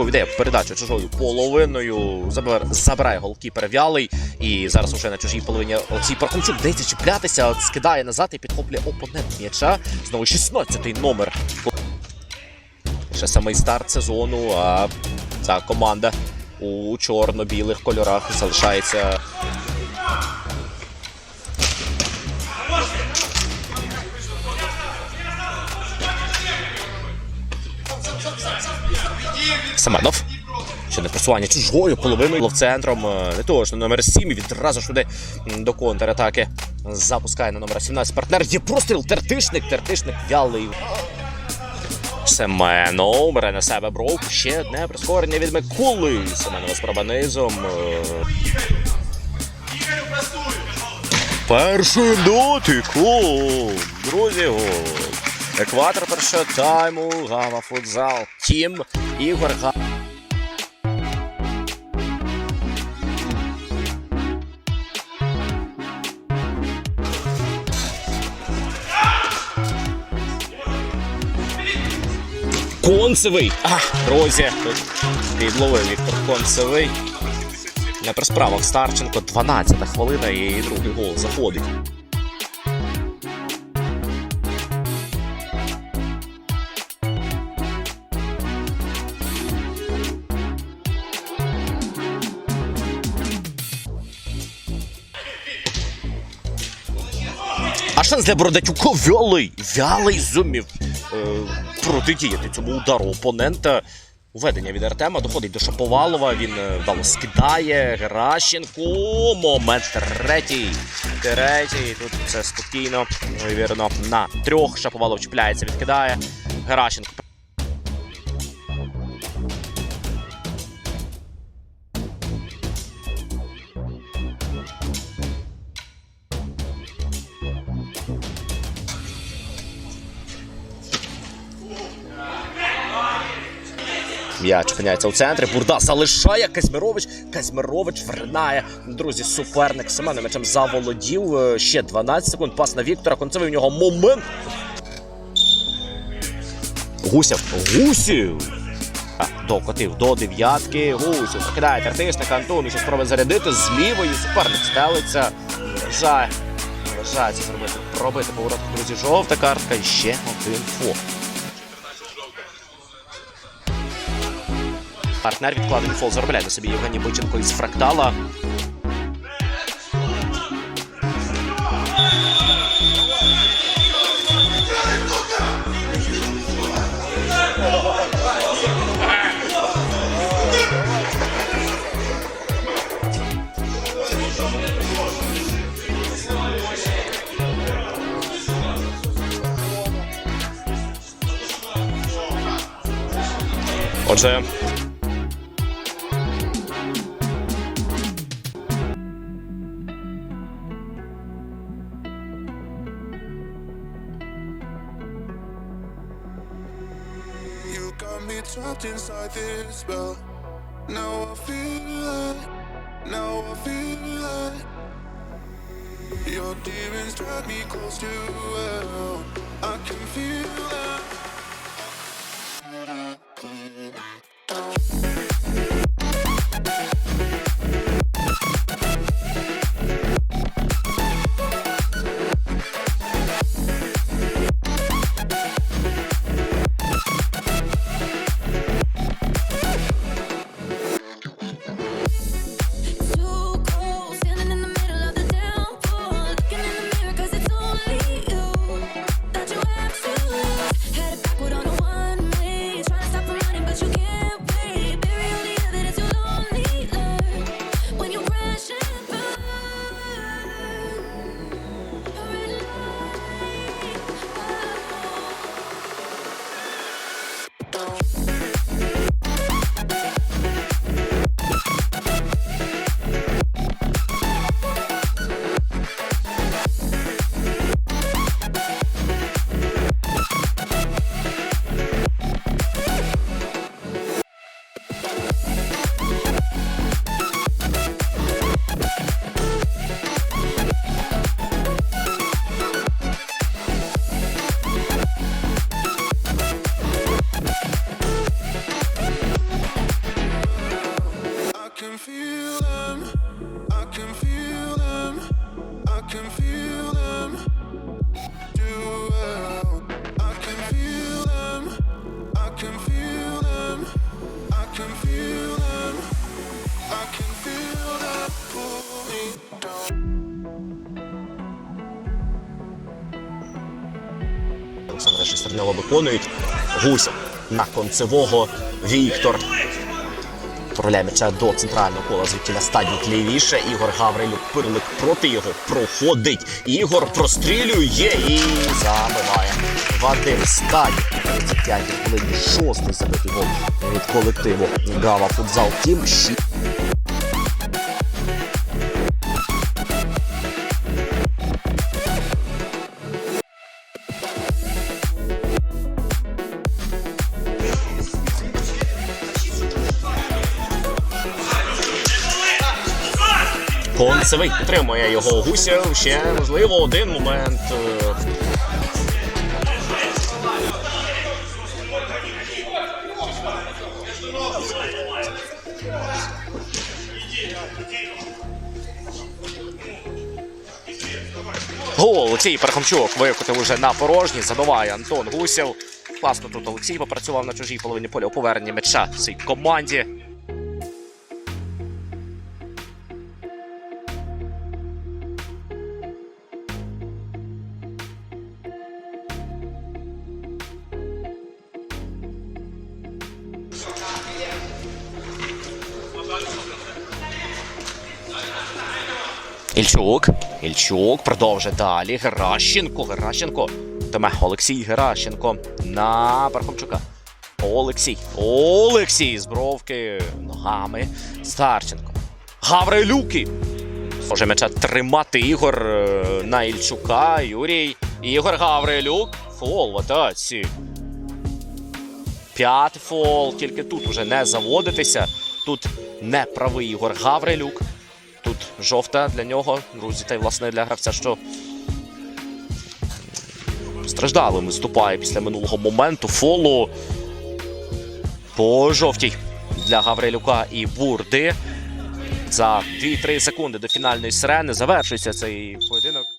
Віддає передачу чужою половиною. Забер... забирає голкіпер вялий. І зараз уже на чужій половині Олексій Пархомчук вдається чіплятися, скидає назад і підхоплює опонент м'яча. Знову 16-й номер. Ще самий старт сезону, а ця команда у чорно-білих кольорах залишається. Семенов. Ще не просування чужою половиною ловцентром. е, Не того ж номер 7 і відразу ж туди до контратаки запускає на номер 17 партнер. Є простріл, тертишник, тертишник вялий. Семенов бере на себе бровку. Ще одне прискорення від Миколи. Семенова спроба низом. е. Перший дотик. О, друзі, гол. Екватор першого тайму. Гава футзал. Тім Ігор Га. Концевий. А, друзі, тут підловив Віктор Концевий. Не при справах Старченко, 12 хвилина і другий гол заходить. А для Бородатюка вялий. Вялий зумів е, протидіяти цьому удару опонента. Введення від Артема доходить до Шаповалова. Він е, вдало скидає. Геращенко. Момент третій. Третій. Тут все спокійно. Вірно на трьох. Шаповалов чіпляється, відкидає. Геращенко. М'яч опиняється у центрі. Бурда залишає Казьмирович. Казьмирович вринає. Друзі, суперник Семеном м'ячем заволодів. Е, Ще 12 секунд. Пас на Віктора. Концевий у нього момент. Гусєв. Гусів. Докотив до дев'ятки. Гусів прокидає тертишник Антону, що спробує зарядити з лівої. Суперник стелиться. Вважає це зробити. Пробити поворот, друзі. Жовта картка. Ще один фол. Партнер відкладений фол заробляє на собі Євгеній Бойченко із фрактала. Отже, trapped inside this spell. Now I feel it. Now I feel it. Your demons drag me close to hell. I can feel it. them, I can feel them, I can feel them. Do well. I can feel them, I can feel them, I can feel them, I can feel them pull me down. Олександра Шестернева виконують гусь на концевого Віктор. Відправляє м'яча до центрального кола, звідти стадії лівіше. Ігор Гаврилюк пирлик проти його проходить. Ігор прострілює і забиває. Вадим Стадік. у 35 хвилині шостий забитий гол від колективу Гава Футзал Тім. Ші- підтримує його Гусєв. Ще можливо один момент. е, Гол Олексій Пархомчук викотив уже на порожній. Забиває Антон Гусєв. Класно тут Олексій попрацював на чужій половині поля у поверненні м'яча цій команді. Ільчук. Ільчук продовжує далі. Геращенко. Геращенко. Тиме Олексій Геращенко на Пархомчука. Олексій. Олексій з бровки ногами. Старченко. Гаврилюки. Може м'яча тримати Ігор е, на Ільчука. Юрій. Ігор Гаврилюк. Фол в атаці. П'ятий фол. Тільки тут уже не заводитися. Тут не правий Ігор Гаврилюк. Тут жовта для нього, друзі, та й власне для гравця, що страждалим виступає після минулого моменту. Фолу по жовтій для Гаврилюка і Бурди. За 2-3 секунди до фінальної сирени завершується цей.